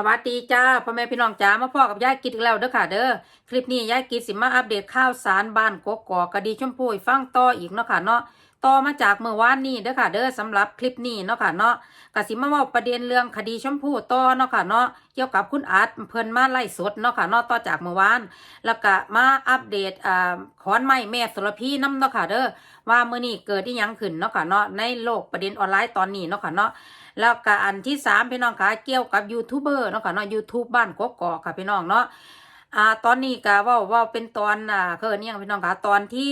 สวัสดีจ้าพ่อแม่พี่น้องจ้ามาพ่อกับยายกิดอีกแล้วเด้อค่ะ เด้อคลิปนี้ยายกิดสิมาอัปเดตข่าวสารบ้านกกอกกะดีชมพูฟังต่ออีกเนาะค่ะเนาะต่อมาจากเมื่อวานนี้เด้อค่ะ เด้อสำหรับคลิปนี้เนาะค่ะเนาะกะสิมาว้าประเด็นเรื่องคดีชมพูต่อเนาะค่ะเนาะเกี่ยวกับคุณอาร์ตเพิ่นมาไล่สดเนาะค่ะเนาะต่อจากเมื่อวานแล้วก็มาอัปเดตอ่าขอนไม้แม่สุรพีน้ำเนาะค่ะเด้อว่าเมื้อนี้เกิดอีหยังขึ้นเนาะค่ะเนาะในโลกประเด็นออนไลน์ตอนนี้เนาะค่ะเนาะ แล้วก็อันที่สามพี่น้องคะเกี่ยวกับยูทูบเบอร์เนาะค่ะเนาะยูทูบบ้านกกอกค่ะพี่น้องเนาะอ่าตอนนี้ก็ว่าว่าเป็นตอนอ่าเคือเนี่ยพี่น้องคะตอนที่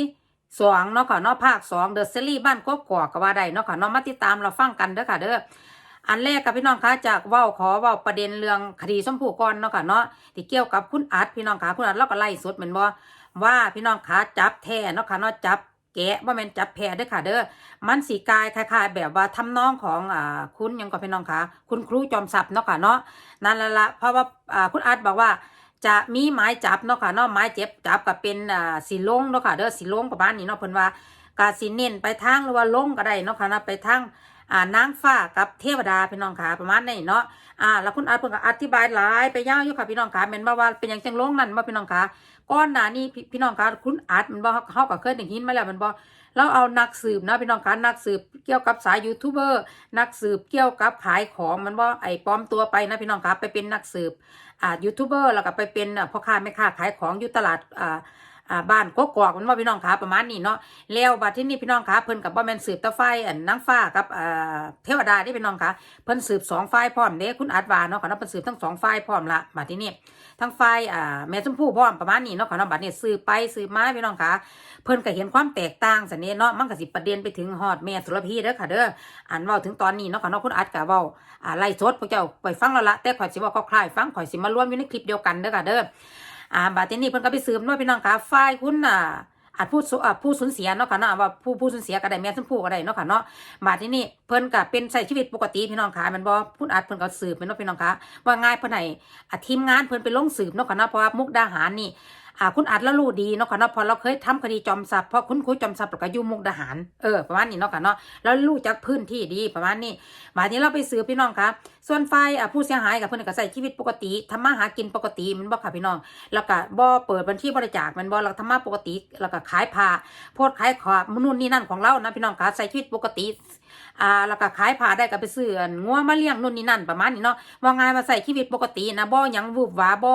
สองเนาะค่ะเนาะภาคสองเดอะซีรีส์บ้านกกอกก็ว่าได้เนาะค่ะเนาะมาติดตามเราฟังกันเด้อค่ะเด้ออันแรกกับพี่น้องคะจากว้าขอว้าประเด็นเรื่องคดีชมพู่ก่อนเนาะค่ะเนาะที่เกี่ยวกับคุณอัดพี่น้องคะคุณอัดเราก็ไล่สดเหมือนบ่ว่าพี่น้องคะจับแท้เนาะค่ะเนาะจับ แกะว่ามันจับแพรได้ค่ะ เด้อมันสีกายคล้ายๆ แบบว่าทำนองของอ่าคุณยังก็พี่น้องคะคุณครูจอมทรัพย์เนาะค่ะเนาะนั่นละละเพราะว่าอ่าคุณอาร์ตบอกว่าจะมีไม้จับเนาะค่ะเนาะไม้เจ็บจับก็เป็นอ่าสีลงเนาะค่ะเด้อสีลงประมาณนี้เนาะเพิ่นว่า กาสีเน้นไปทางหรือว่าลงก็ได้เนาะค่ะนาะไปทางอ่านางฟ้ากับเทวดาพี่น้องค่ะประมาณนี้เนาะอ่าแล้วคุณอาร์ตเพิ่นก็อธิบายหลายไปยาวอยู่ค่ะพี่น้องค่ะแม่นบ่ว่าเป็นหยังจังลงนั่นบ่พี่น้องค่ะก่อนหนานี้พี่พี่น้องค่ะคุณอาร์ตมันบ่เฮาก็เคยได้ยินมาแล้วมันบ่เราเอานักสืบนะพี่น้องคะนักสืบเกี่ยวกับสายยูทูบเบอร์นักสืบเกี่ยวกับขายของมันว่าไอ้ปลอมตัวไปนะพี่น้องคะไปเป็นนักสืบอ่ายูทูบเบอร์แล้วก็ไปเป็นพ่อค้าแม่ค้าขายของอยู่ตลาดอ่า อ่าบ้านกกอกมันว่าพี่น้องคะประมาณนี้เนาะแล้วบัดที่นี่พี่น้องคะเพิ่นกับบ่แม่นสืบตะไฟอันนางฟ้ากับอ่าเทวดาที่พี่น้องคะเพิ่นสืบสองฝ่ายพร้อมเด้คุณอัดวาเนาะค่ะเนาะเพิ่นสืบทั้งสองฝ่ายพร้อมละบัดที่นี่ทั้งฝ่ายอ่าแม่ชมพู่พร้อมประมาณนี้เนาะค่ะเนาะบัดนี้สืบไปสืบมาพี่น้องคะเพิ่นก็เห็นความแตกต่างสันนี้เนาะมันก็สิประเด็นไปถึงฮอดแม่สุรพีเด้อค่ะเด้ออันเว้าถึงตอนนี้เนาะค่ะเนาะคุณอัดก็เว้าอ่าไล่สดพวกเจ้าไปฟังแล้วละแต่ข่อยสิเว้าคร่าวๆฟังข่อยสิมารวมอยู่ในคลิปเดียวกันเด้อค่ะเด้อ อ่าบาดนี้เพิ่นก็ไปสืบเนาะพี่น้องค่ะฝ่ายคุณอ่าอาจผู้สูอ่าผู้สูญเสียเนาะค่ะเนาะว่าผู้ผู้สูญเสียก็ได้แม่ชมพู่ก็ได้เนาะค่ะเนาะบาดนี้เพิ่นก็เป็นใช้ชีวิตปกติพี่น้องค่ะมันบ่พูดอาจเพิ่นก็สืบเป็นเนาะพี่น้องค่ะว่าง่ายเพิ่นไหนทีมงานเพิ่นไปลงสืบเนาะค่ะเนาะเพราะว่ามุกดาหารนี่ อ่าคุณอัดแล้วรู้ดีเนาะค่ะเนาะพอเราเคยทำคดีจอมทรัพย์เพราะคุณครูจอมทรัพย์เราก็อยู่มุกดาหารเออประมาณนี้เนาะค่ะเนาะแล้วรู้จักพื้นที่ดีประมาณนี้มาทีนี้เราไปซื้อพี่น้องค่ะส่วนฝ่ายอ่าผู้เสียหายกับเพิ่อนก็ใส่ชีวิตปกติทำมาหากินปกติมันบ่ค่ะพี่น้อง แล้วก็บ่เปิดบัญชีบริจาคมันบ่เราทำมาปกติ แล้วก็ขายผ้าโพดขายของนู่นนี่นั่นของเรานะพี่น้องค่ะใส่ชีวิตปกติอ่าแล้วก็ขายผ้าได้ก็ไปซื้องัวมาเลี้ยงนู่นนี่นั่นประมาณนี้เนาะว่าไงมาใส่ชีวิตปกตินะบ่หยังวูบวาบ่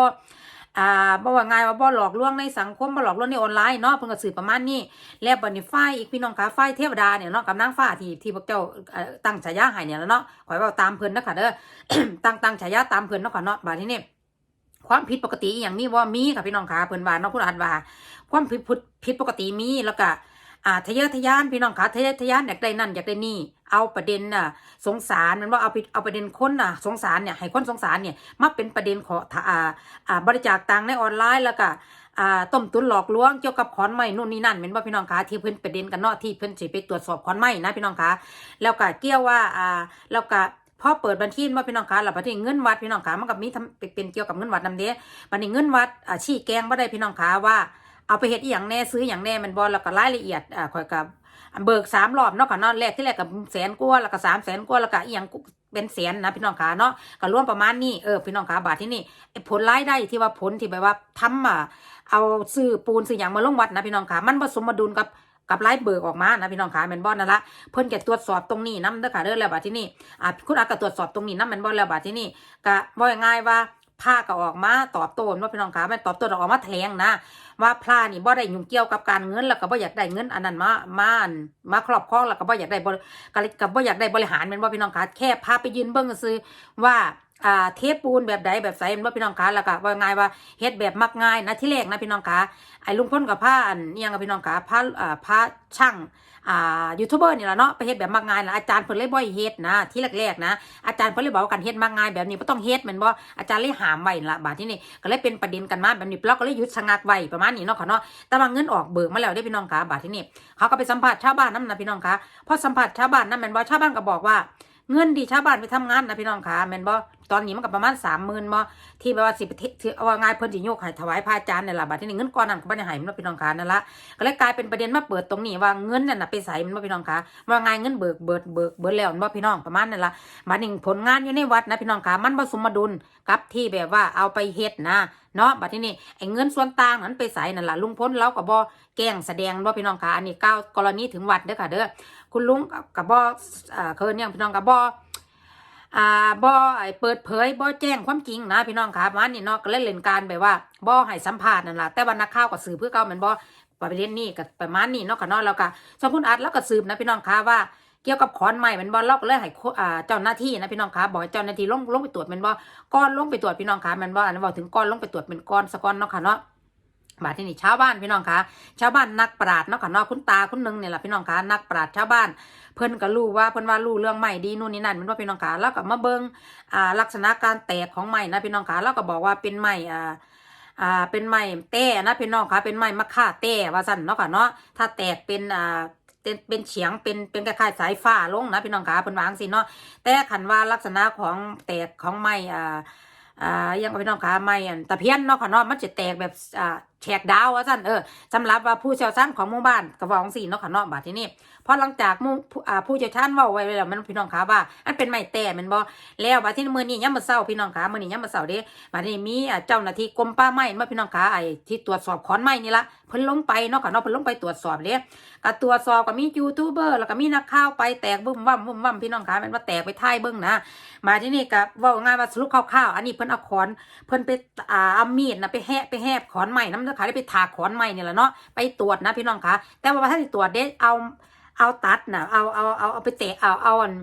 อ่าบ่ว่าไงายว่าบ่หลอกลวงในสังคมบ่หลอกลวงในออนไลน์เนาะเพิ่นก็สื่อประมาณนี้ แล้วบัดนี้ฝ่ายอีกพี่น้องคะฝ่ายเทวดาเนี่ยเนาะกับนางฟ้าที่ที่พวกเจ้าตั้งฉายาให้เนี่ยแล้วเนาะขอยว่าตามเพิ่นนะคะเด้อตั้งตั้งฉายาตามเพิ่นเนาะค่ะเนาะบัดนี้นี่ความผิดปกติอย่างนี้ว่ามีค่ะพี่น้องคะเพิ่นว่าเนาะคุณอาจว่า ความผิดผิดผิดปกติมีแล้วก็ อ่าทะเยอทะยานพี่น้องคะทะเยอทะยานอยากได้นั่นอยากได้นี่ เอาประเด็นน่ะสงสารมันว่าเอาเอาประเด็นคนน่ะ สงสารเนี่ยให้คนสงสารเนี่ยมาเป็นประเด็นขออ่าอ่าบริจาคตังค์ในออนไลน์แล้วก็อ่าต้มตุนหลอกลวงเกี่ยวกับขอนไม้นู่นนี่นั่นเป็นว่าพี่น้องคะที่เพิ่นประเด็นกันเนาะที่เพิ่นสิไปตรวจสอบขอนไม้นะพี่น้องคะแล้วก็เกี่ยวว่าอ่าแล้วก็พอเปิดบัญชีว่าพี่น้องคะแล้วบัดนี้เงินวัดพี่น้องคะมันก็มีทำเป็นเกี่ยวกับเงินวัดนำเด้บัดนี้เงินวัดอ่าชี้แกงบ่าได้พี่น้องคะว่า เอาไปเฮ็ดอีหยังแน่ซื้ออย่างแน่แมันบ่แล้วก็รายละเอียดอ่าข่อยกับเบิกสามรอบเนาะค่ะเนาะแรกที่แรกกับแสนกว่าแล้วก็สามแสนกว่าแล้วก็อีหยังเป็นแสนนะพี่น้องขาเนาะก็รวมประมาณนี้เออพี่น้องขาบาทที่นี่ผลรายได้ที่ว่าผลที่แบบว่าทำอะเอาซื้อปูนซื้อหยังมาลงวัดนะพี่น้องขามันผสมมาดุลกับกับรายเบิกออกมานะพี่น้องขาแมนบ่นั่นละเพิ่นแกตรวจสอบตรงนี้น้ำเด้อค่ะเด้อแล้วบาดที่นี่อ่าคุณอาก็ตรวจสอบตรงนี้น้ำแมนบ่แล้วบาดที่นี่ก็ว่าง่ายว่า ผ้าก็ออกมาตอบโต้ว่าพี่น้องขาแม่นตอบโต้ออกมาแถลงนะว่าพระนี่บ่ได้ยุ่งเกี่ยวกับการเงินแล้วก็บ่อยากได้เงินอันนั้นมามานมาครอบครองแล้วก็บ่อยากได้บริก็บ่อยากได้บริหารแม่นบ่พี่น้องคะแค่พาไปยืนเบิ่งซื่อว่า อ่าเทปูนแบบใดแบบไสม่นบ่พี่น้องคะแล้วก็ว่าง่ายว่าเฮ็ดแบบมักง่ายนะที่แรกนะพี่น้องคะไอ้ลุงพลกับพระอันเอียงกับพี่น้องคะพระอ่าพระช่างอ่ายูทูบเบอร์นี่แหละเนาะไปเฮ็ดแบบมักง่ายนะอาจารย์เพิ่นเลยบ่ให้เฮ็ดนะที่แรกๆนะอาจารย์เพิ่นเลยบอกว่าการเฮ็ดมักง่ายแบบนี้บ่ต้องเฮ็ดแม่นบ่อาจารย์เลยหามไว้ล่ะบาดที่นี่ก็เลยเป็นประเด็นกันมาแบบนี้เราก็เลยหยุดชะงักไว้ประมาณนี้เนาะค่ะเนาะแต่ว่าเงินออกเบิกมาแล้วได้พี่น้องคะบาทที่นี่เขาก็ไปสัมผัสชาวบ้านนั่นนะพี่น้องคะพอสัมผัสชาวบ้านนั่นแมันว่าชาวบ้านก็บอกว่า เงินที่ชาวบ้านไปทำงานนะพี่น้องค่ะแมนบ่ตอนนี้มันก็ประมาณสามหมื่นบ่ที่แบบว่าสิไปเทที่เอาว่าง่ายเพิ่นสิยกให้ถวายพระอาจารย์นี่ล่ะบัดนี้เงินก้อนนั้นก็บ่ได้ให้มันพี่น้องค่ะนั่นละก็เลยกลายเป็นประเด็นมาเปิดตรงนี้ว่าเงินนั่นน่ะไปใส่มันบ่พี่น้องค่ะว่าง่ายเงินเบิกเบิดเบิกเบิดแล้วมันบ่พี่น้องประมาณนั่นละบัดนี้ผลงานอยู่ในวัดนะพี่น้องค่ะมันบ่สมดุลกับที่แบบว่าเอาไปเฮ็ดนะ เนาะบัดนี้ไอ้เงินส่วนต่างนั้นไปใส่นั่นล่ะลุงพลเราก็บ่แกล้งแสดงบ่าพี่น้องค่ะอันนี้ก้าวกรณีถึงวัดเด้อค่ะเด้อคุณลุงกับบอ่าเคินเนี่ยพี่น้องกับบ่อ่าบ่ไอ้เปิดเผยบ่แจ้งความจริงนะพี่น้องค่ะมาณนี้เนาะก็เล่นเล่นการแบบว่าบ่ให้สัมภาษณ์นั่นล่ะแต่ว่านักข่าวก็สืบเพื่อเก่าม่นบ่ประเด็นนี้ก็ประมาณนี้เนาะก็เนาะแล้วก็สมคุณอัดแล้วก็สืบนะพี่น้องค่ะว่า เกี่ยวกับขอนใหม่ม่นบ่เราก็เลยให้โคอ่าเจ้าหน้าที่นะพี่น้องคะบอกเจ้าหน้าที่ลงลงไปตรวจม่นบ่ก้อนลงไปตรวจพี่น้องคะม่นบ่อันนั้นบอกถึงก้อนลงไปตรวจเป็นก้อนสะก้อนเนาะค่ะเนาะบาดที่นี่ชาวบ้านพี่น้องคะชาวบ้านนักปราชญ์เนาะค่ะเนาะคุณตาคุณหนึงเนี่ยแหละพี่น้องคะนักปราชญ์ชาวบ้าน เพิ่นก็รู้ว่าเพิ่นว่ารู้เรื่องใหม่ดีนู่นนี่นั่นเป็นว่าพี่น้องขาแล้วก็มาเบิ่งอ่าลักษณะการแตกของใหม่นะพี่น้องขาแล้วก็บอกว่าเป็นใหม่อ่าอ่าเป็นใหม่แต้นะพี่น้องขาเป็นใหม่มะค่าแต้ว่าสั่นเนาะค่ะเนาะถ้าแตกเป็นอ่า เป็นเป็นเฉียงเป็นเป็นคล้ายๆสายฟ้าลงนะพี่น้องขาเป็นวางสิเนาะแต่ขันว่าลักษณะของแตกของไม่อ่าอ่ายังพี่น้องขาไม่อันตะเพียนเนาะค่ะเนาะมันจะแตกแบบอ่า แฉกดาวว่าสั่นเออสำหรับว่าผู้เชี่ยวชาญของหมู่บ้านก็ว่าจั่งสิเนาะค่ะเนาะบาดที่นี่พอหลังจากมู่ผู้อ่าผู้เชี่ยวชาญว้าไว้แล้วมันพี่น้องขาว่าอันเป็นไม้แต่มันบ่แล้วบัดที่มือนี้ยามมื้อเช้าพี่น้องขามือนี้ยามมื้อเช้าเด้บัดนี้มีเจ้าหน้าที่กรมป่าไม้มาพี่น้องขาไอ้ที่ตรวจสอบขอนไม้นี่ละเพิ่นลงไปเนาะค่ะเนาะเพิ่นลงไปตรวจสอบเด้ก็ตรวจสอบก็มียูทูบเบอร์แล้วก็มีนักข่าวไปแตกบึ้มว่ำบึ้มว่ำพี่น้องขาม่นว่าแตกไปท้ายเบิ่งนะมาที่นี่ก็เว้าง่ายว่าสรุปคร่าวๆอันนี้เพิ่นเอาขอนเพิ่นไปอ่าเอามีดนะไปแหะไปแหบขอนไม้นำเด้อค่ะได้ไปถากขอนไม้นี่แหละเนาะไปตรวจนะพี่น้องขาแต่ว่าถ้าสิตรวจเด้เอาเอาตัดนะเอาเอาเอาเอาไปเตะเอาเอาอัน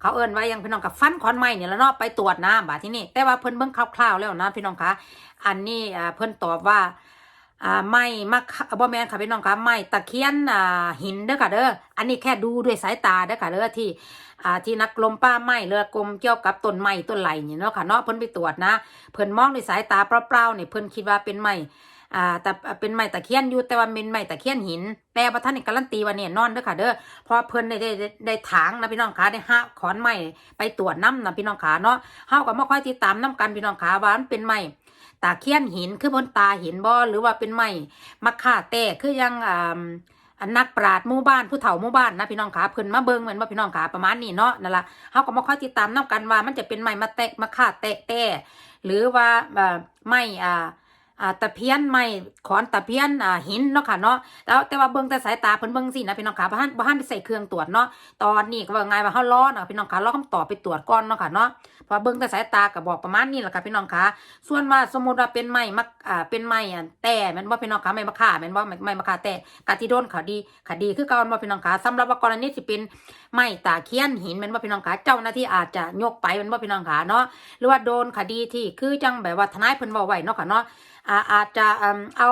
เขาเอิ้นไว้ยังพี่น้องกับฟันขอนไม้เนี่ยแหล้วเนาะไปตรวจน้ำบาที่นี่แต่ว่าเพิ่นเบิ่งคร่าวๆแล้วนะพี่น้องคะอันนี้เพิ่นตอบว่าอ่าไม่มักบ่แมนค่ะพี่น้องคะไม่ตะเคียนอ่าหินเด้อค่ะเด้ออันนี้แค่ดูด้วยสายตาเด้อค่ะเด้อที่อ่าที่นักลมป้าไม้เรือกลมเกี่ยวกับต้นไม้ต้นไหลนี่เนาะค่ะเนาะเพิ่นไปตรวจนะเพิ่นมองด้วยสายตาเปล่าๆนี่ยเพิ่นคิดว่าเป็นไม้ อ่าแต่เป็นไม้ตะเคียนอยู่แต่ว่าเป็นไม้ตะเคียนหิน แต่ว่าท่านการันตีว่าเนี่ยนอนเด้อค่ะเด้อเพราะเพิ่นได้ได้ได้ถางนะพี่น้องขาได้ห้าขอนไม้ไปตรวจน้ำนะพี่น้องขาเนาะเฮาก็มาค่อยติดตามน้ำกันพี่น้องขาว่ามันเป็นไม้ตะเคียนหินคือเพิ่นตาเห็นบ่หรือว่าเป็นไม้มะค่าแต่คือยังอ่าอันนักปราชญ์หมู่บ้านผู้เฒ่าหมู่บ้านนะพี่น้องขาเพิ่นมาเบิ่งเหมือนว่าพี่น้องขาประมาณนี้เนาะนั่นละเฮาก็มาค่อยติดตามน้กันว่ามันจะเป็นไม้มะแตะมะค่าแตะแต่หรือว่าไม้อ่อ่า ตะเพียนไม้ขอนตะเพียนอ่าหินเนาะค่ะเนาะแล้วแต่ว่าเบิ่งแต่สายตาเพิ่นเบิ่งสินะพี่น้องค่ะบ่ทันบ่ทันได้ใส่เครื่องตรวจเนาะตอนนี้ก็ว่าไงว่าเฮารอเนาะพี่น้องค่ะรอคำตอบไปตรวจก่อนเนาะค่ะเนาะเพอเบิ่งแต่สายตาก็บอกประมาณนี้แหละค่ะพี่น้องค่ะส่วนว่าสมมุติว่าเป็นไม้มักอ่าเป็นไม้อันแต่แม่นบ่พี่น้องค่ะไม้มะค่าแม่นบ่ไม้ไม้มะค่าแต่กะที่โดนคดีคดีคือก่าบ่พี่น้องค่ะสำหรับว่ากรณีที่เป็นไม้ตาเคียนหินแม่นบ่พี่น้องค่ะเจ้าหน้าที่อาจจะยกไปแม่นบ่พี่น้องค่ะเนาะหรือว่าโดนคดีที่คือจังแบบว่าทนายเพิ่นเว้าไว้เนาะค่ะเนาะอาอาจจะเอา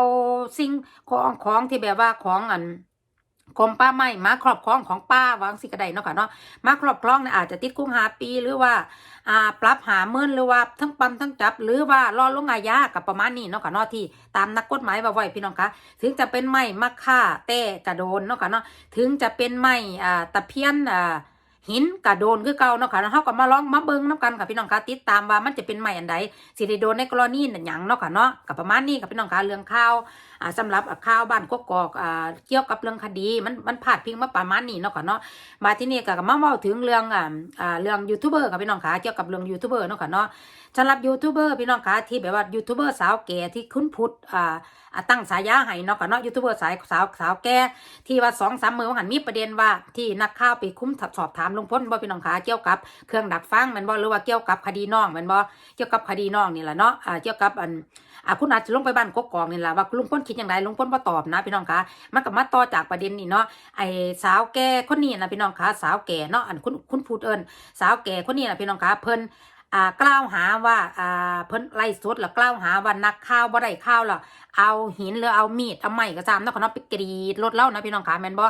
สิ่งของของที่แบบว่าของอันกรมป้าไม้มาครอบครองของป้าวางสิกระไดเนาะค่ะเนาะมาครอบครองเนี่ยอาจจะติดคุกหาปีหรือว่าอ่าปรับหาเมินหรือว่าทั้งปั๊มทั้งจับ หรือว่ารอลงอาญากับประมาณนี้เนาะค่ะเนาะที่ตามนักกฎหมายว่าไว้พี่น้องคะถึงจะเป็นไม้มะค่าแต่กระโดนเนาะค่ะเนาะถึงจะเป็นไม้อ่าตะเพียนอ่า หินกระโดนคือเก่าเนาะค่ะเฮาก็มาลองมาเบิ่งนํกันกับพี่น้องค่ะติดตามว่ามันจะเป็นไม่อันใดสิได้โดนในกรณีนั่นหยังเนาะค่ะเนาะกับประมาณนี้กับพี่น้องค่ะเรื่องข่าว สำหรับข่าวบ้านกกอกเกี่ยวกับเรื่องคดี มันมันพาดพิงมาประมาณนี้เนาะค่ะเนาะมาที่นี่ก็มาเว้าถึงเรื่องอ่าเรื่องยูทูบเบอร์กับพี่น้องค่ะเกี่ยวกับเรื่องยูทูบเบอร์เนาะค่ะเนาะสำหรับยูทูบเบอร์พี่น้องค่ะที่แบบว่ายูทูบเบอร์สาวแก่ที่คุ้นพุทธอ่าตั้งสายาให้เนาะค่ะเนาะยูทูบเบอร์สายสาวสาวแก่ที่ว่าสองสามมือว่าหันมีประเด็นว่าที่นักข่าวไปคุ้มสอบถามลุงพลบ่พี่น้องขาเกี่ยวกับเครื่องดักฟังมันบ่หรือว่าเกี่ยวกับคดีน้องมันบ่เกี่ยวกับคดีน้องนี่แหละเนาะอ่าเกี่ยวกับอันอ่าคุณอาจจะลงไปบ้านกกอกนี่แหละว่าลุงพลคิดอย่างไรลุงพลบ่ตอบนะพี่น้องคะมันก็มาต่อจากประเด็นนี้เนาะไอ้สาวแก่คนนี้นะพี่น้องคะสาวแก่เนาะอันคุณคุณพูดเอิญสาวแก่คนนี้นะพี่น้องคะเพิ่นอ่ากล่าวหาว่าอ่าเพิ่นไล่สดหรือกล่าวหาว่านักข้าวบ่ได้ข้าวหรอเอาหินหรือเอามีดเอาไม้ก็ตามนะขาเนาะไปกรีดรถเล่านะพี่น้องคะแมนบ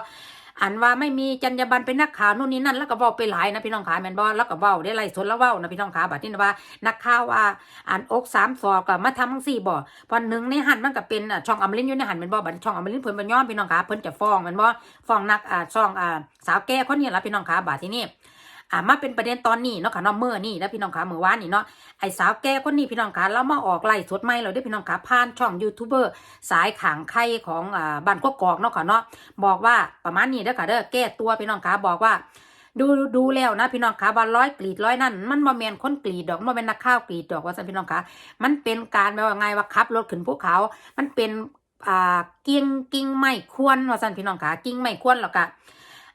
อันว่าไม่มีจรรยาบรรณเป็นนักข่าวนู่นนี่นั่นแล้วก็เว้าไปหลายนะพี่น้องขาแมนบอแล้วก็เว้าได้ไล่สดแล้วเว้านะพี่น้องขาบัดนี้นะว่า นักข่าวว่าอันอกสามศอกก็มาทำทั้งสี่บ่พอหนึ่งในหันมันก็เป็นช่องอมรินอยู่ในหันแมนบอบัดช่องอมรินเพิ่นบ่ย้อมพี่น้องขาเพิ่นจะฟ้องแมนบอฟ้องนักอ่าช่องอ่าสาวแก่คนนี้ละพี่น้องขาบัดที่นี่ อ่ามาเป็นประเด็นตอนนี้เนาะค่ะเนาะเมื่อนี่นะพี่น้องคะเมื่อวานนี่เนาะไอ้สาวแก่คนนี้พี่น้องคะแล้วมาออกไล่สดใหม่เราได้พี่น้องคะผ่านช่องยูทูบเบอร์สายขางไข่ของอ่าบ้านกกอกเนาะค่ะเนาะบอกว่าประมาณนี้เด้อค่ะเด้อแก้ตัวพี่น้องคะบอกว่าดูดูแล้วนะพี่น้องคะว่าร้อยกรีดร้อยนั่นมันบ่แมนคนกรีดดอกมันบ่แมนนักข้าวกรีดดอกว่าสันพี่น้องคะมันเป็นการแบบว่าไงว่าขับรถขึ้นภูเขา มันเป็นอ่ากิ่งกิ่งไม้ควรว่าสันพี่น้องคะกิ่งไม้ควรแล้วก็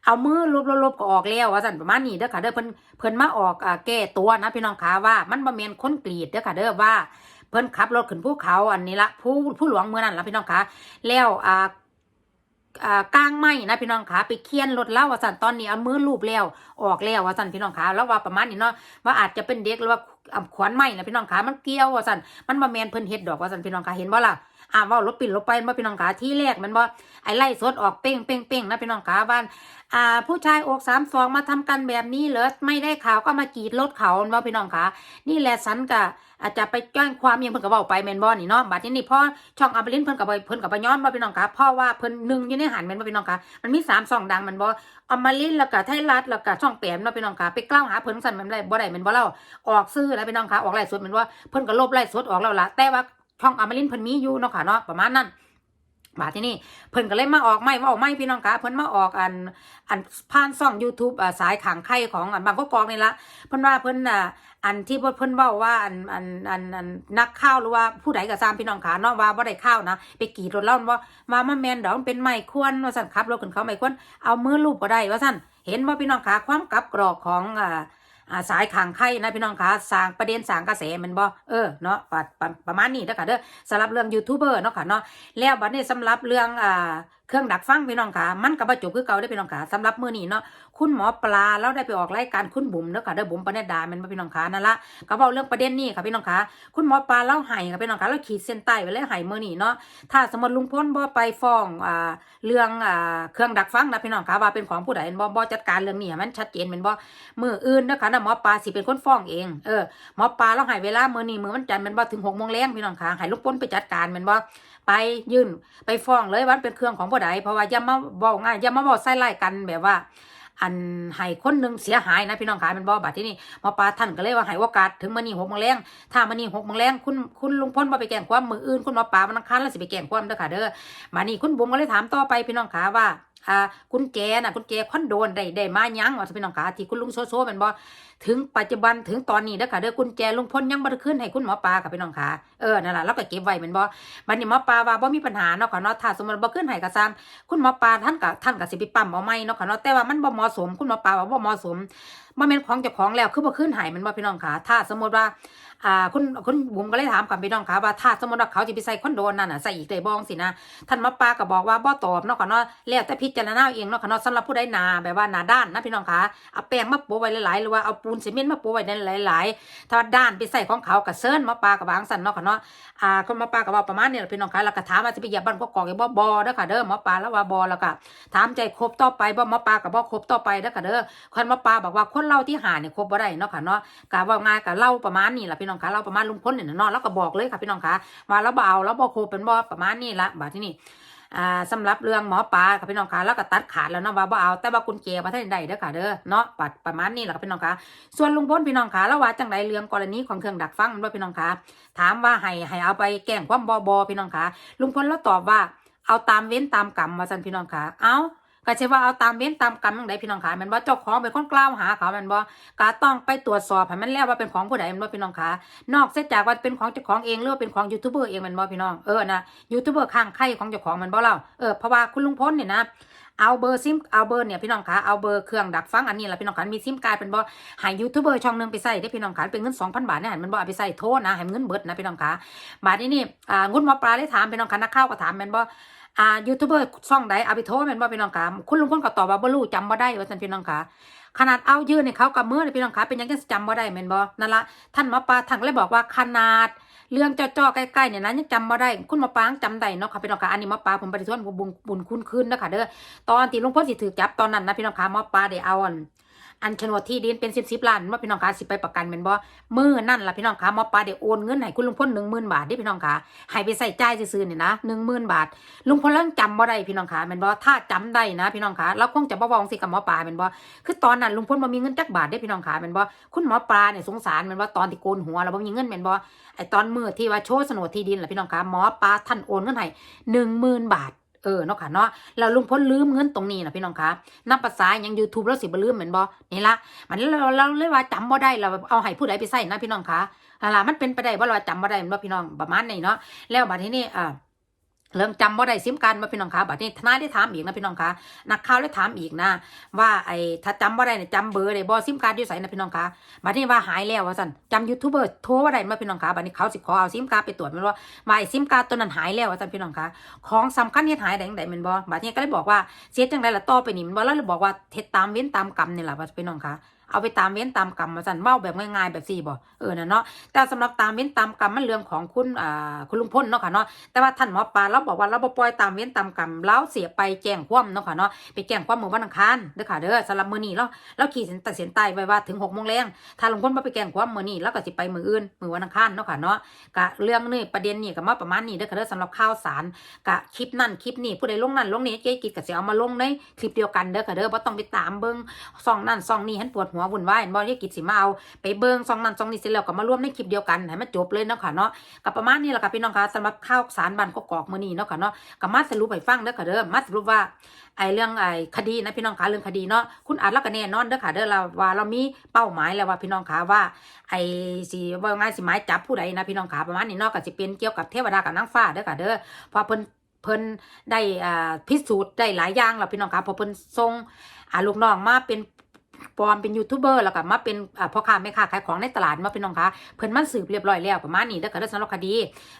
เอามือลบๆลบๆก็ออกแล้วว่าสันประมาณนี้เด้อค่ะเด้อเพิ่นเพิ่นมาออกแก้ตัวนะพี่น้องคะว่ามันบ่แมนคนกรีดเด้อค่ะเด้อว่าเพิ่นขับรถขึ้นภูเขาอันนี้ละผู้ผู้หลวงเมืองนั่นละพี่น้องคะแล้วอ่าอ่ากลางไม้นะพี่น้องขาไปเคียนรถเล่าว่าสันตอนนี้เอามือลูบแล้วออกแล้วว่าสันพี่น้องขาแล้วว่าประมาณนี้เนาะว่าอาจจะเป็นเด็กหรือว่าขวานไม้นะพี่น้องขามันเกี่ยวว่าสันมันมาแมนเพิ่นเฮ็ดดอกว่าสันพี่น้องขาเห็นบ่ล่ะอ่าว่ารถปิดรถไปบ่พี่น้องขาที่แรกมันบ่ไอไล่สดออกเป้งเป้งเป้งนะพี่น้องขาบ้าน อ่าผู้ชายอกสามสองมาทำกันแบบนี้เหรอไม่ได้ข่าวก็มากรีดรถเขาว่าพี่น้องขานี่แหละสันกะอาจจะไปแจ้งความยังเพิ่นก็เว้าไปแมนบ่นี่เนาะบัดนี้นี่พ่อช่องอัมรินเพิ่นก็บ่เพิ่นก็บ่ย้อนว่าพี่น้องคะพราะว่าเพิ่นหนึ่งอยู่ในหันแมนบ่พี่น้องคะมันมีสามช่องดังมันบ่อมรินแล้วก็ไทยรัฐแล้วก็ช่องแปมเนาะพี่น้องคะไปกล่าวหาเพิ่นสั่นแมนได้บ่ได้แมนบ่เล่าออกซื้อแล้วพี่น้องคะออกไลฟ์สดแมนว่าเพิ่นก็ลบไลฟ์สดออกแล้วละแต่ว่าช่องอมรินเพิ่นมีอยู่เนาะค่ะเนาะประมาณนั้น บาที่นี่เพิ่นก็เลยมาออกไม่มาออกไม่พี่น้องคะเพิ่นมาออกอันอันผ่านช่อง YouTube อ่าสายขางไข่ของอันบางกอกๆนี่ละเพิ่นว่าเพิ่นน่ะอันที่เพิ่นเว้าว่าอันอันอันอันนักข่าวหรือว่าผู้ใดก็ตามพี่น้องขาเนาะว่าบ่ได้ข่าวนะไปกีดรถเล่าว่ามามาแมนดอกมันเป็นไม้ควรว่าซั่นขับรถขึ้นเขาไม้ควรเอามือลูบก็ได้ว่าซั่นเห็นบ่าพี่น้องขาความกลับกรอกของอ่า อ่าสายขางไข่นะพี่น้องขาสร้างประเด็นสร้างกระแสมันบ่เออเนาะประประมาณนี้เด้อค่ะเด้อสำหรับเรื่องยูทูบเบอร์เนาะค่ะเนาะแล้วบัดนี้สำหรับเรื่องอ่า เครื่องดักฟังพี่น้องขามันก็บ่จบคือเก่าเด้พี่น้องขาสำหรับมื้อนี้เนาะคุณหมอปลาแล้วได้ไปออกรายการคุณบุ๋มเด้อค่ะเด้อบุ๋มปนัดดามันบ่พี่น้องคะนั่นละก็เว้าเรื่องประเด็นนี้ค่ะพี่น้องคะคุณหมอปลาเล่าให้ค่ะพี่น้องคะแล้วขีดเส้นใต้ไว้เลยให้มื้อนี้เนาะถ้าสมมติลุงพ้นบ่ไปฟ้องอ่าเรื่องอ่าเครื่องดักฟังนะพี่น้องคะว่าเป็นของผู้ใดบ่บ่จัดการเรื่องนี้มันชัดเจนแม่นบ่มืออื่นเด้อค่ะนะหมอปลาสิเป็นคนฟ้องเองเออหมอปลาเราให้เวลามื้อนี้มือวันจันทร์ม่นบ่ถึง6โมงแลงพี่น้องคะให้ลุงพ้นไปจัดการแม่นบ่ ไปยื่นไปฟ้องเลยว่ามันเป็นเครื่องของผู้ใดเพราะว่าอย่ามาบอกง่ายอย่ามาเว้าใส่ไล่กันแบบว่า อันให้คนหนึ่งเสียหายนะพี่น้องขาเป็นบ่บัดที่นี่หมอปลาท่านก็เลยว่าให้โอกาสถึงมันนี่หกโมงแรงถ้ามันนี่หกโมงแรงคุณคุณลุงพ้นมาไปแก่งความมืออื่นคุณหมอปลามันนังคานแล้วสิไปแก่งความเด้อค่ะเด้อมานี่คุณบุ๋มก็เลยถามต่อไปพี่น้องขาว่า อ่าคุณแจน่ะคุณแจคอนโดนได้ได้มายังว่าพี่น้องขาที่คุณลุงโซโซแม่นบ่ถึงปัจจุบันถึงตอนนี้นะค่ะเด้อกุญแจลุงพ้นยังบ่ได้ขึ้นให้คุณหมอปลาค่ะพี่น้องขาเออนั่นแหล่ะเราก็เก็บไว้แม่นบ่บัดนี้หมอปลาว่าบ่มีปัญหาเนาะค่ะเนาะถ้าสมมติบ่ขึ้นให้ก็ซ้ำคุณหมอปลาท่านกับท่านกับสิไปปั๊มเอาไม่เนาะค่ะเนาะแต่ว่ามันบ่เหมาะสมคุณหมอปลาว่าบ่เหมาะสม บ่แม่นของเจ้าของแล้วคือบ่ขึ้นหายมันบ่พี่น้องค่ะถ้าสมมติว่าอ่าคุณคุณบุ๋มก็เลยถามกับพี่น้องค่ะว่าถ้าสมมติว่าเขาจะไปใส่คอนโดนั่นน่ะใส่อีกได้บ้องสินะท่านมอปลาก็บอกว่าบ่ตอบเนาะค่ะเนาะแล้วแต่พิจารณาเอาเองเนาะค่ะเนาะสำหรับผู้ใดหนาแบบว่าหนาด้านนะพี่น้องค่ะเอาแป้งมาโปะไว้หลายๆหรือว่าเอาปูนซีเมนต์มาโปะไว้หลายๆถ้าด้านไปใส่ของเขาก็เซิร์นมอปลาก็วางสันเนาะค่ะเนาะอ่าคุณหมอปลาก็บอกประมาณนี้แหละพี่น้องคะแล้วก็ถามว่าจะไปเหยียบบ้านกอกๆอีกบ่บ่เด้อค่ะเด้อมอปาแล้วว่าบ่แล้วก็ถามใจครบต่อไปบ่มอปาก็บ่ครบต่อไปเด้อค่ะเด้อคนมอปลาบอกว่าคนเล่าที่หาเนี่ยครบบ่ได้เนาะค่ะเนาะกะว่าง่ายกะเล่าประมาณนี้ล่ะพี่น้องคะเล่าประมาณลุงพลเนี่ยเนาะแล้วก็บอกเลยค่ะพี่น้องคะว่าแล้วบ่เอาแล้วบ่ครบเป็นบ่ประมาณนี้ละบาที่นี่อ่าสำหรับเรื่องหมอปลาค่ะพี่น้องคะแล้วก็ตัดขาดแล้วเนาะว่าบ่เอาแต่ว่าคุณเจว่าท่านใดเด้อค่ะเด้อเนาะปัดประมาณนี้แหละค่ะพี่น้องคะส่วนลุงพลพี่น้องคะแล้วว่าจังไดเรื่องกรณีของเครื่องดักฟังมันว่าพี่น้องคะถามว่าให้ให้เอาไปแกล้งความบอบอพี่น้องคะลุงพลแล้วตอบว่าเอาตามเว้นตามกรรมว่าซั่นพี่น้องคะเอา ก็ใช่ว่าเอาตามเว้นตามกรรมจังไดพี่น้องคะแมันว่าเจ้าของเป็นคนกล่าวหาเขามันบ่ก็ต้องไปตรวจสอบให้มันแล้วว่าเป็นของผู้ใดมันบ่พี่น้องคะนอกเสียจากว่าเป็นของเจ้าของเองหรือว่าเป็นของยูทูบเบอร์เองมันบ่พี่น้องเออนะยูทูบเบอร์ข้างใครของเจ้าของมันบ่เล่าเออเพราะว่าคุณลุงพลเนี่ยนะเอาเบอร์ซิมเอาเบอร์เนี่ยพี่น้องคะเอาเบอร์เครื่องดักฟังอันนี้แหละพี่น้องคะมีซิมการ์ดเป็นบ่หายยูทูบเบอร์ช่องหนึงไปใส่ได้พี่น้องคะเป็นเงิน2,000บาทเนี่ยมันบ่เอาไปใส่โทษนะให้เงินเบิดนะพี่น้องคะบาทนี้นี่อ่างุ่นหมอปลาได้ถามพี่น้องคะนักข่าวก็ถามแม่นบ่อ่ อ่ายูทูบเบอร์ช่องใดเอาไปโทษแม่นบ่พี่น้องคะคุณลุงพลก็ตอบว่าบ่รู้จำบ่ได้ว่าซั่นพี่น้องคะขนาดเอายื่นให้เขากับมือเลยพี่น้องคะเป็นยังจังจำบ่ได้แม่นบ่นั่นละท่านมอปลาท่านก็เลยบอกว่าขนาดเรื่องจ่อๆใกล้ๆเนี่ยนะยังจำบ่ได้คุณมาปางจำได้เนาะค่ะพี่น้องคะอันนี้มาปลาผมปฏิทวนบุญบุญคุณคืนนะคะเด้อตอนที่ลุงพลสิถือจับตอนนั้นนะพี่น้องคะมาปลาได้เอาอัน อันโฉนดที่ดินเป็นสิบสิบล้านว่าพี่น้องคะสิไปประกันเป็นบ่มือนั่นล่ะพี่น้องคะหมอปลาเดี๋ยวโอนเงินให้คุณลุงพลหนึ่งหมื่นบาทเด้พี่น้องคะให้ไปใส่จ่ายซื่อเนี่ยนะหนึ่งหมื่นบาท ลุงพลเรื่องจำบ่ได้พี่น้องคะเป็นบ่ถ้าจำได้นะพี่น้องคะเราคงจะบ่บอกสิกับหมอปลาเป็นบ่คือตอนนั้นลุงพลบ่มีเงินจักบาทเด้พี่น้องคะเป็นบ่คุณหมอปลาเนี่ยสงสารเป็นบ่ตอนที่โกนหัวเราบ่มีเงินเป็นบ่ไอตอนมือที่ว่าโชว์โฉนดที่ดินล่ะพี่น้องคะหมอปลาท่านโอนเงินให้หนึ่งหมื่นบาท เออเนาะค่ะเนาะเราลุงพ้นลืมเงินตรงนี้นะพี่น้องคะนับภาษายัง YouTube แล้วสิบลืมเหมือนบอนี่ละมันเราเราเลยว่าจำบ่ได้เราเอาให้ผู้ใดไปใส่นะพี่น้องคะอะไรมันเป็นไปได้ว่าเราจำบ่ได้แม่นบ่พี่น้องประมาณนี้เนาะแล้วบัดนี้นี่อ่า เรื่องจำบ่าได้ซิมการมาพี่น้องคะบัดนี้ทนายได้ถามอีกนะพี่น้องคะนักข่าวได้ถามอีกนะ ว่าไอ้ถ้าจำบ่ได้เนี่ยจำเบอร์ได้บ่ซิมการ์ดอยู่ไสนะพี่น้องคะบัดนี้ว่าหายแล้วว่าซั่นจำยูทูบเบอร์โทรว่าได้มาพี่น้องคะบัดนี้เขาสิขอเอาซิมการ์ดไปตรวจมันว่าว่าไอ้ซิมการ์ดตัวนั้นหายแล้วว่าซั่นพี่น้องคะของสำคัญเฮ็ดหายได้จังไดแม่นบ่บัดนี้ก็เลยบอกว่าเสียจังไดล่ะต่อไปนี่ม่นบ่แล้วเลยบอกว่าเฮ็ดตามเว้นตามกรรมนี่แหละว่าพี่น้องคะ เอาไปตามเว้นตามกรรมมาสั่นเว้าแบบง่ายๆแบบสี่บ่เออนะเนาะแต่สำหรับตามเว้นตามกรรมมันเรื่องของคุณอ่าคุณลุงพ้นเนาะค่ะเนาะแต่ว่าท่านหมอปลาเราบอกว่าเราบ่ปล่อยตามเว้นตามกรรมเราเสียไปแจ้งความเนาะค่ะเนาะไปแจ้งความเมื่อวันอังคารเด้อค่ะเด้อสำหรับมื้อนี้เราเราขีดเส้นตัดเส้นใต้ไว้ว่าถึง6โมงแรงถ้าลุงพ้นบ่ไปแจ้งความมื้อนี้เราก็สิไปมื้ออื่นมื้อวันอังคารเนาะค่ะเนาะกะเรื่องนี้ประเด็นนี้ก็มาประมาณนี้เด้อค่ะเด้อสำหรับข่าวสารกะคลิปนั่นคลิปนี้ผู้ใดลงนั่นลงนี้เจ๊กิดก็สิเอามาลงในคลิปเดียวกันเด้อค่ะเด้อบ่ต้องไปตามเบิ่งซ่องนั่นซ่องนี้หันปวดหัววุ่นวายบ่เจ๊กิดสิมาเอาไปเบิงซองนั่นซองนี้เสร็จแล้วก็มาร่วมในคลิปเดียวกันให้มันจบเลยเนาะค่ะเนาะก็ประมาณนี้แหละค่ะพี่น้องค่ะสำหรับข่าวสารบ้านกอกมือนี้เนาะค่ะเนาะก็มาสรุปให้ฟังเด้อค่ะเด้อมาสรุปว่าไอเรื่องไอคดีนะพี่น้องค่ะเรื่องคดีเนาะคุณอาจแล้วก็แน่นอนเด้อค่ะเด้อเราว่าเรามีเป้าหมายแล้วว่าพี่น้องค่ะว่า ไอสิว่าง่ายสิหมายจับผู้ใดนะพี่น้องค่ะประมาณนี้เนาะก็สิเป็นเกี่ยวกับเทวดากับนางฟ้าเด้อค่ะเด้อพอเพิ่นเพิ่นได้อ่าพิสูจน์ได้หลายอย่างแล้วพี่น้องครับพอเพิ่นส่งอ่าลูกน้องมาเป็น ปลอมเป็นยูทูบเบอร์แล้วก็มาเป็นพ่อค้าแม่ค้าขายของในตลาดมาเป็นน้องคะเพิ่นมันสืบเรียบร้อยแล้วประมาณนี้แล้วก็เรื่องสำหรับคดี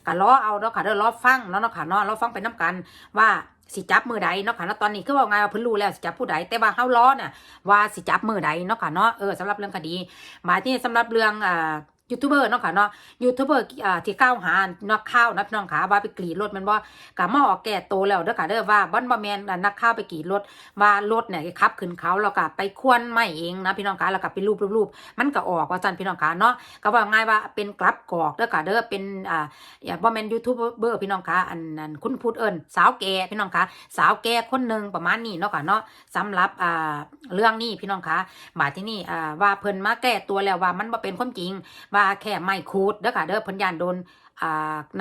ก็ล้อเอาเนาะค่ะเรื่องล้อฟังเนาะเนาะค่ะเนาะรอฟังไปน้กันว่าสิจับมือใดเนาะค่ะแล้วตอนนี้คือว่าไงว่าเพิ่นรู้แล้วสิจับผู้ใดแต่ว่าเฮาล้อน่ะว่าสิจับมือใดเนาะค่ะเนาะเออสำหรับเรื่องคดีหมายที่สำหรับเรื่องอ่า ยูทูบเบอร์เนาะค่ะเนาะยูทูบเบอร์อ่าที่ก้าวหานักข่าวนะพี่น้องค่ะว่าไปกรีดรถมันว่ากะมาออกแก่โตแล้วเด้อค่ะเด้อว่าบอนบ่แมนนักข่าวไปกรีดรถว่ารถเนี่ยขับขึ้นเขาแล้วก็ไปควนไม่เองนะพี่น้องค่ะแล้วก็ไปรูปรูปรูปมันก็ออกว่าซั่นพี่น้องค่ะเนาะก็ว่าง่ายว่าเป็นกลับกอกเด้อค่ะเด้อเป็นอ่าอย่าบ่แมนยูทูบเบอร์พี่น้องค่ะอันนั้นคุณพูดเอิ้นสาวแก่พี่น้องค่ะสาวแก่คนหนึ่งประมาณนี้เนาะค่ะเนาะสำหรับอ่าเรื่องนี้พี่น้องค่ะมาที่นี่อ่าว่าเพิ่นมาแก้ตัวแล้วว่ามันบ่เป็นความจริงว่าแค่ไม่คูดเด้อค่ะเด้อเพิ่นยานโดน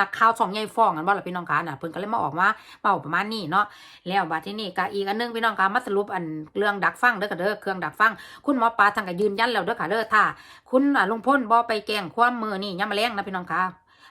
นักข่าวสองใหญ่ฟ้องกันว่าล่ะพี่น้องคะน่ะเพิ่นก็เลยมาออกมาเมาประมาณนี้เนาะแล้วบัดที่นี่ก็อีกอันนึงพี่น้องคะมาสรุปอันเรื่องดักฟังเด้อค่ะเด้อเครื่องดักฟัง คุณหมอปลาทางก็ยืนยันแล้วเด้อค่ะเด้อถ้า คุณลุงพ่นบ่ไปแก้งความมือนี่ยามมาแรงนะพี่น้องคะ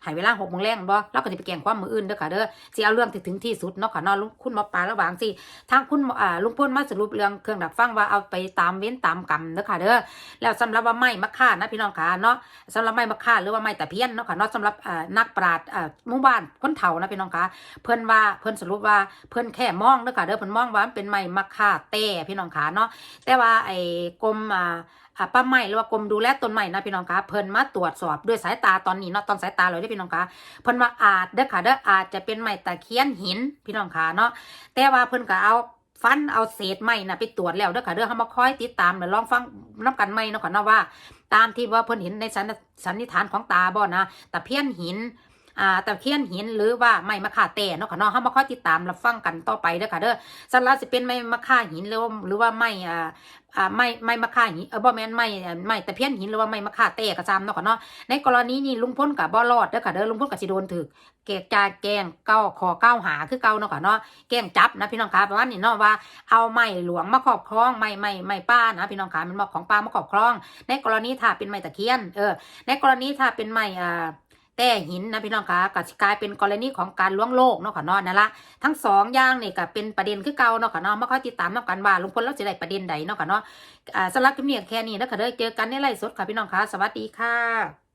ให้เวลาหกโมงแรงบ่เราก็สิไปแกล้งความมืออื่นเด้อค่ะเด้อสิเอาเรื่องที่ถึงที่สุดเนาะค่ะนาะลุงคุณหมอปลาระหว่างสิทางคุณอ่าลุงพ่นมาสรุปเรื่องเครื่องดักฟังว่าเอาไปตามเว้นตามกรรมเด้อค่ะเด้อแล้วสำหรับว่าไม้มะค่านะพี่น้องค่ะเนาะสำหรับไม้มะค่าหรือว่าไม้ตะเพียนเนาะค่ะเนาะสำหรับอ่านักปราชญ์อ่าหมู่บ้านคนเฒ่านะพี่น้องค่ะเพิ่นว่าเพิ่นสรุปว่าเพิ่นแค่มองเด้อค่ะเด้อเพิ่นมองว่ามันเป็นไม้มะค่าเต้พี่น้องค่ะเนาะแต่ว่าไอ้กรมอ่า อ่าป้าไม้หรือว่ากรมดูแลต้นไม้นะพี่น้องคะเพิ่นมาตรวจสอบด้วยสายตาตอนนี้เนาะตอนสายตาเลยได้พี่น้องคะเพิ่นว่าอาจเด้อค่ะเด้ออาจจะเป็นไม้ตะเคียนหินพี่น้องคะเนาะแต่ว่าเพิ่นก็เอาฟันเอาเศษไม้นะไปตรวจแล้วเด้อค่ะเด้อเฮามาคอยติดตามเดี๋ยวลองฟังน้กันใหม่เนาะค่ะเนาะว่า ตามที่ว่าเพิ่นเห็นในสันสันนิษฐานของตาบ่นะตะเพียนหิน อ่าตะเคียนหินหรือว่าไม้มะค่าเต้เนาะค่ะเนาะเฮามาคอยติดตามรับฟังกันต่อไปเด้อค่ะเด้อสำหรับสิเป็นไม้มะค่าหินหรือว่าหรือว่าไม้อ่าอ่าไม่ไม่มะค่าหินเออบ่แม่นไม่ไม่ตะเพียนหินหรือว่าไม่มะค่าเตะกระซามเนาะค่ะเนาะในกรณีนี้ลุงพ้นกับบ่รอดเด้อค่ะเด้อลุงพ้นกับสิโดนถึกเกกจาแกงเก้าขอเก้าหาคือเก่าเนาะค่ะเนาะแกงจับนะพี่น้องคะประมาณนี้เนาะว่าเอาไม้หลวงมาครอบครองไม้ไม้ไม้ป้านะพี่น้องคะมันบอกของป้ามาครอบครอง ในกรณีถ้าเป็นไม้ตะเคียนเออในกรณีถ้าเป็นไม้อ่า แต่หินนะพี่น้องคะก็สิกลายเป็นกรณีของการล้วงโลกเนาะค่ะนอนนั่นละทั้งสองอย่างนี่ก็เป็นประเด็นคือเก่าเนาะค่ะเนไมาค่อยติดตามนำกันว่าลุงพลเราจะได้ประเด็นใดเนาะค่ะนอนสำหรับคลิปนี้แค่นี้นะคะเด้อเจอกันในไลฟ์สดค่ะพี่น้องคะสวัสดีค่ะ